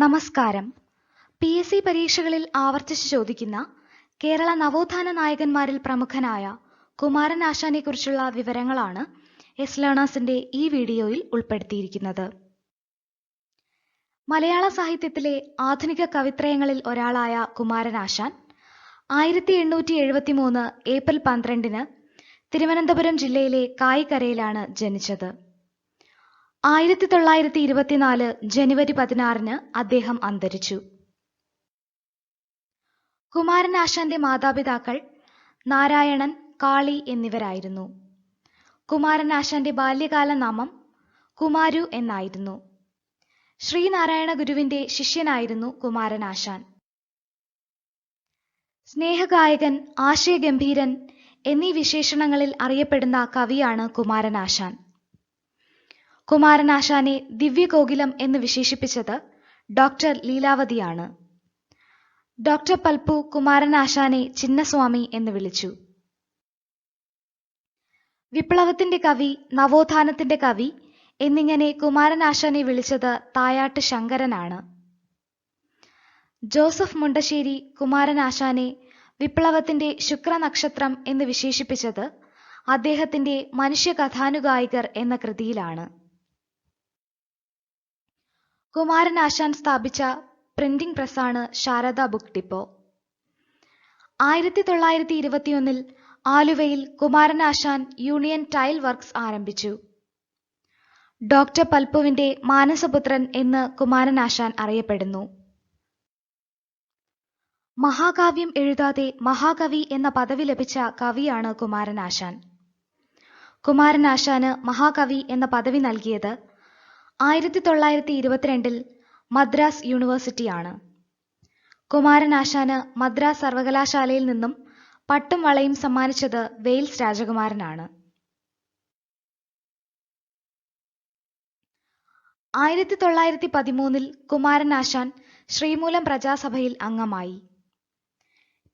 നമസ്കാരം. P S C പരീക്ഷകളിൽ ആവർത്തിച്ച് ചോദിക്കുന്ന കേരള നവോത്ഥാന നായകന്മാരിൽ പ്രമുഖനായ കുമാരൻ ആശാനെ കുറിച്ചുള്ള വിവരങ്ങളാണ് എസ് ലേണേഴ്സിന്റെ ഈ വീഡിയോയിൽ ഉൾപ്പെടുത്തിയിരിക്കുന്നത്. മലയാള സാഹിത്യത്തിലെ ആധുനിക കവിത്രയങ്ങളിൽ ഒരാളായ കുമാരൻ ആശാൻ ആയിരത്തി എണ്ണൂറ്റി എഴുപത്തി മൂന്ന് ഏപ്രിൽ പന്ത്രണ്ടിന് തിരുവനന്തപുരം ജില്ലയിലെ കായിക്കരയിലാണ് ജനിച്ചത്. ആയിരത്തി തൊള്ളായിരത്തി ഇരുപത്തിനാല് ജനുവരി പതിനാറിന് അദ്ദേഹം അന്തരിച്ചു. കുമാരൻ ആശാന്റെ മാതാപിതാക്കൾ നാരായണൻ കാളി എന്നിവരായിരുന്നു. കുമാരൻ ആശാന്റെ ബാല്യകാല നാമം കുമാരു എന്നായിരുന്നു. ശ്രീനാരായണ ഗുരുവിന്റെ ശിഷ്യനായിരുന്നു കുമാരൻ ആശാൻ. സ്നേഹഗായകൻ ആശയഗംഭീരൻ എന്നീ വിശേഷണങ്ങളിൽ അറിയപ്പെടുന്ന കവിയാണ് കുമാരൻ ആശാൻ. കുമാരനാശാനെ ദിവ്യകോകിലം എന്ന് വിശേഷിപ്പിച്ചത് ഡോക്ടർ ലീലാവതിയാണ്. ഡോക്ടർ പൽപ്പു കുമാരനാശാനെ ചിന്നസ്വാമി എന്ന് വിളിച്ചു. വിപ്ലവത്തിന്റെ കവി നവോത്ഥാനത്തിന്റെ കവി എന്നിങ്ങനെ കുമാരനാശാനെ വിളിച്ചത് തായാട്ട് ശങ്കരനാണ്. ജോസഫ് മുണ്ടശ്ശേരി കുമാരനാശാനെ വിപ്ലവത്തിന്റെ ശുക്രനക്ഷത്രം എന്ന് വിശേഷിപ്പിച്ചത് അദ്ദേഹത്തിന്റെ മനുഷ്യകഥാനുഗായികർ എന്ന കൃതിയിലാണ്. കുമാരൻ ആശാൻ സ്ഥാപിച്ച പ്രിന്റിംഗ് പ്രസ്സാണ് ശാരദ ബുക്ക് ഡിപ്പോ ആയിരത്തി തൊള്ളായിരത്തി ഇരുപത്തിയൊന്നിൽ ആലുവയിൽ കുമാരനാശാൻ യൂണിയൻ ടൈൽ വർക്ക്സ് ആരംഭിച്ചു. ഡോക്ടർ പൽപ്പുവിന്റെ മാനസപുത്രൻ എന്ന് കുമാരനാശാൻ അറിയപ്പെടുന്നു. മഹാകാവ്യം എഴുതാതെ മഹാകവി എന്ന പദവി ലഭിച്ച കവിയാണ് കുമാരനാശാൻ കുമാരനാശാന് മഹാകവി എന്ന പദവി നൽകിയത് ആയിരത്തി തൊള്ളായിരത്തി ഇരുപത്തിരണ്ടിൽ മദ്രാസ് യൂണിവേഴ്സിറ്റിയാണ്. കുമാരനാശാന് മദ്രാസ് സർവകലാശാലയിൽ നിന്നും പട്ടും വളയും സമ്മാനിച്ചത് വെയിൽസ് രാജകുമാരനാണ്. ആയിരത്തി തൊള്ളായിരത്തി പതിമൂന്നിൽ കുമാരൻ ആശാൻ ശ്രീമൂലം പ്രജാസഭയിൽ അംഗമായി.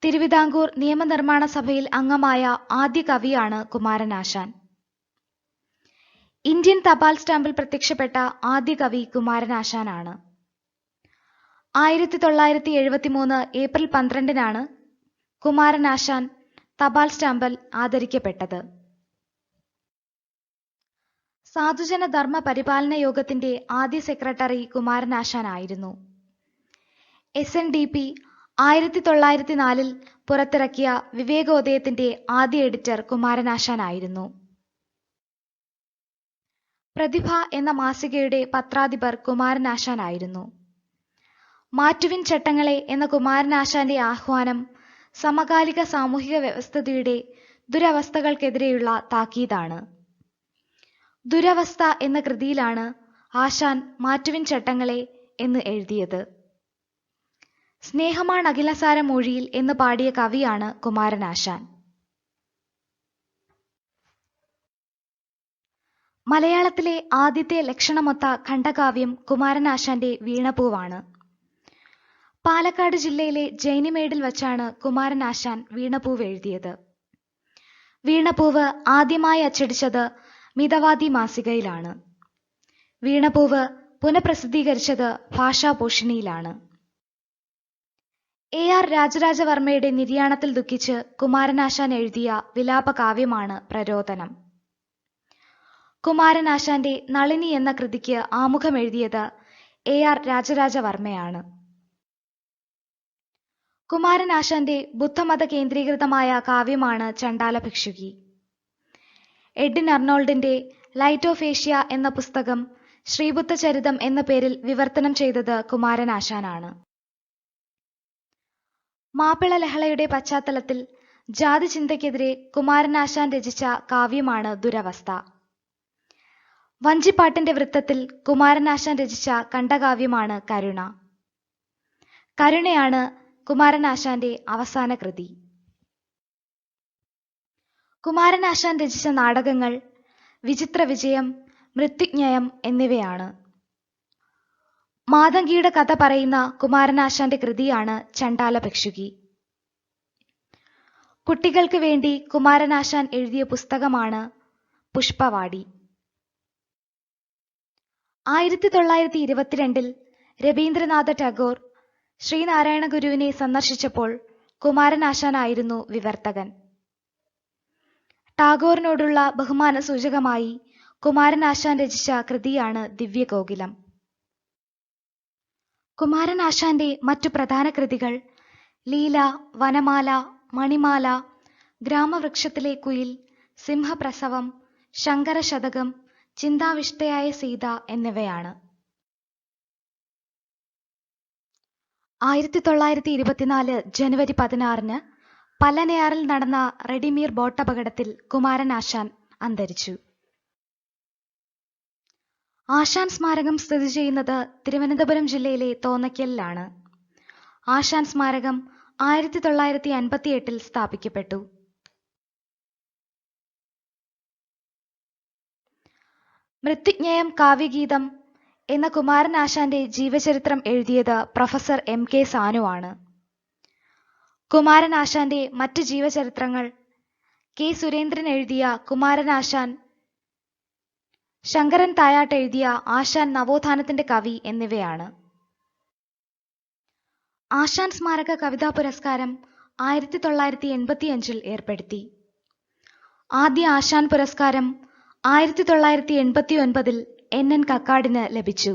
തിരുവിതാംകൂർ നിയമനിർമ്മാണ സഭയിൽ അംഗമായ ആദ്യ കവിയാണ് കുമാരൻ ആശാൻ ഇന്ത്യൻ തപാൽ സ്റ്റാമ്പിൽ പ്രത്യക്ഷപ്പെട്ട ആദ്യ കവി കുമാരനാശാനാണ്. ആയിരത്തി തൊള്ളായിരത്തി എഴുപത്തി മൂന്ന് ഏപ്രിൽ പന്ത്രണ്ടിനാണ് കുമാരനാശാൻ തപാൽ സ്റ്റാമ്പിൽ ആദരിക്കപ്പെട്ടത്. സാധുജന ധർമ്മ പരിപാലന യോഗത്തിന്റെ ആദ്യ സെക്രട്ടറി കുമാരനാശാനായിരുന്നു. എസ് എൻ ഡി പി ആയിരത്തി തൊള്ളായിരത്തി നാലിൽ പുറത്തിറക്കിയ വിവേകോദയത്തിന്റെ ആദ്യ എഡിറ്റർ കുമാരനാശാനായിരുന്നു. പ്രതിഭ എന്ന മാസികയുടെ പത്രാധിപർ കുമാരനാശാനായിരുന്നു. മാറ്റുവിൻ ചട്ടങ്ങളെ എന്ന കുമാരനാശാന്റെ ആഹ്വാനം സമകാലിക സാമൂഹിക വ്യവസ്ഥിതിയുടെ ദുരവസ്ഥകൾക്കെതിരെയുള്ള താക്കീതാണ്. ദുരവസ്ഥ എന്ന കൃതിയിലാണ് ആശാൻ മാറ്റുവിൻ ചട്ടങ്ങളെ എന്ന് എഴുതിയത്. സ്നേഹമാണ് അഖിലസാര മൊഴിയിൽ എന്ന് പാടിയ കവിയാണ് കുമാരനാശാൻ. മലയാളത്തിലെ ആദ്യത്തെ ലക്ഷണമൊത്ത ഖണ്ഡകാവ്യം കുമാരനാശാന്റെ വീണപൂവാണ്. പാലക്കാട് ജില്ലയിലെ ജൈനിമേഡിൽ വച്ചാണ് കുമാരനാശാൻ വീണപൂവ് എഴുതിയത്. വീണപൂവ് ആദ്യമായി അച്ചടിച്ചത് മിതവാദി മാസികയിലാണ്. വീണപൂവ് പുനഃപ്രസിദ്ധീകരിച്ചത് ഭാഷാഭൂഷണിയിലാണ്. എ ആർ രാജരാജവർമ്മയുടെ നിര്യാണത്തിൽ ദുഃഖിച്ച് കുമാരനാശാൻ എഴുതിയ വിലാപകാവ്യമാണ് പ്രരോദനം. കുമാരനാശാന്റെ നളിനി എന്ന കൃതിക്ക് ആമുഖം എഴുതിയത് എ ആർ രാജരാജവർമ്മയാണ്. കുമാരനാശാന്റെ ബുദ്ധമത കേന്ദ്രീകൃതമായ കാവ്യമാണ് ചണ്ടാല ഭിക്ഷുകി. എഡിൻ അർണോൾഡിന്റെ ലൈറ്റ് ഓഫ് ഏഷ്യ എന്ന പുസ്തകം ശ്രീബുദ്ധ ചരിതം എന്ന പേരിൽ വിവർത്തനം ചെയ്തത് കുമാരനാശാനാണ്. മാപ്പിള ലഹളയുടെ പശ്ചാത്തലത്തിൽ ജാതി ചിന്തയ്ക്കെതിരെ കുമാരനാശാൻ രചിച്ച കാവ്യമാണ് ദുരവസ്ഥ. വഞ്ചിപ്പാട്ടിന്റെ വൃത്തത്തിൽ കുമാരനാശാൻ രചിച്ച കണ്ടകാവ്യമാണ് കരുണ. കരുണയാണ് കുമാരനാശാന്റെ അവസാന കൃതി. കുമാരനാശാൻ രചിച്ച നാടകങ്ങൾ വിചിത്ര വിജയം മൃത്യുജ്ഞയം എന്നിവയാണ്. മാതങ്കിയുടെ കഥ പറയുന്ന കുമാരനാശാന്റെ കൃതിയാണ് ചണ്ടാല ഭിക്ഷുകി കുട്ടികൾക്ക് വേണ്ടി കുമാരനാശാൻ എഴുതിയ പുസ്തകമാണ് പുഷ്പവാടി. ആയിരത്തി തൊള്ളായിരത്തി ഇരുപത്തിരണ്ടിൽ രവീന്ദ്രനാഥ ടാഗോർ ശ്രീനാരായണ ഗുരുവിനെ സന്ദർശിച്ചപ്പോൾ കുമാരനാശാനായിരുന്നു വിവർത്തകൻ. ടാഗോറിനോടുള്ള ബഹുമാന സൂചകമായി കുമാരനാശാൻ രചിച്ച കൃതിയാണ് ദിവ്യകോകിലം കുമാരനാശാന്റെ മറ്റു പ്രധാന കൃതികൾ ലീല വനമാല മണിമാല ഗ്രാമവൃക്ഷത്തിലെ കുയിൽ സിംഹപ്രസവം ശങ്കരശതകം ചിന്താവിഷ്ടയായ സീത എന്നിവയാണ്. ആയിരത്തി തൊള്ളായിരത്തി ഇരുപത്തിനാല് ജനുവരി പതിനാറിന് പല്ലനയാറിൽ നടന്ന റെഡിമീർ ബോട്ടപകടത്തിൽ കുമാരൻ ആശാൻ അന്തരിച്ചു. ആശാൻ സ്മാരകം സ്ഥിതി ചെയ്യുന്നത് തിരുവനന്തപുരം ജില്ലയിലെ തോന്നയ്ക്കലിലാണ്. ആശാൻ സ്മാരകം ആയിരത്തി തൊള്ളായിരത്തി അൻപത്തി എട്ടിൽ സ്ഥാപിക്കപ്പെട്ടു. മൃത്യുജ്ഞയം കാവ്യഗീതം എന്ന കുമാരനാശാന്റെ ജീവചരിത്രം എഴുതിയത് പ്രൊഫസർ എം കെ സാനുവാണ് കുമാരനാശാന്റെ മറ്റ് ജീവചരിത്രങ്ങൾ കെ സുരേന്ദ്രൻ എഴുതിയ കുമാരനാശാൻ ശങ്കരൻ തായാട്ട് എഴുതിയ ആശാൻ നവോത്ഥാനത്തിന്റെ കവി എന്നിവയാണ്. ആശാൻ സ്മാരക കവിതാ പുരസ്കാരം ആയിരത്തി തൊള്ളായിരത്തി എൺപത്തിയഞ്ചിൽ ഏർപ്പെടുത്തി. ആദ്യ ആശാൻ പുരസ്കാരം ആയിരത്തി തൊള്ളായിരത്തി എൺപത്തി ഒൻപതിൽ എൻ എൻ കക്കാടിന് ലഭിച്ചു.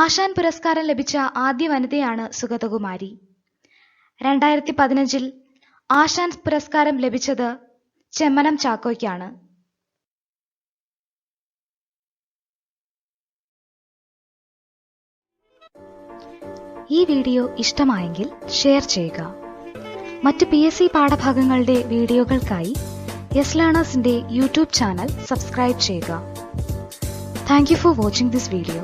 ആശാൻ പുരസ്കാരം ലഭിച്ച ആദ്യ വനിതയാണ് സുഗതകുമാരി. രണ്ടായിരത്തി പതിനഞ്ചിൽ ആശാൻ പുരസ്കാരം ലഭിച്ചത് ചെമ്മനം ചാക്കോയ്ക്കാണ്. ഈ വീഡിയോ ഇഷ്ടമായെങ്കിൽ ഷെയർ ചെയ്യുക. മറ്റ് പി എസ് സി പാഠഭാഗങ്ങളുടെ വീഡിയോകൾക്കായി യെസ് ലേണേഴ്സിന്റെ യൂട്യൂബ് ചാനൽ സബ്സ്ക്രൈബ് ചെയ്യുക. Thank you for watching this video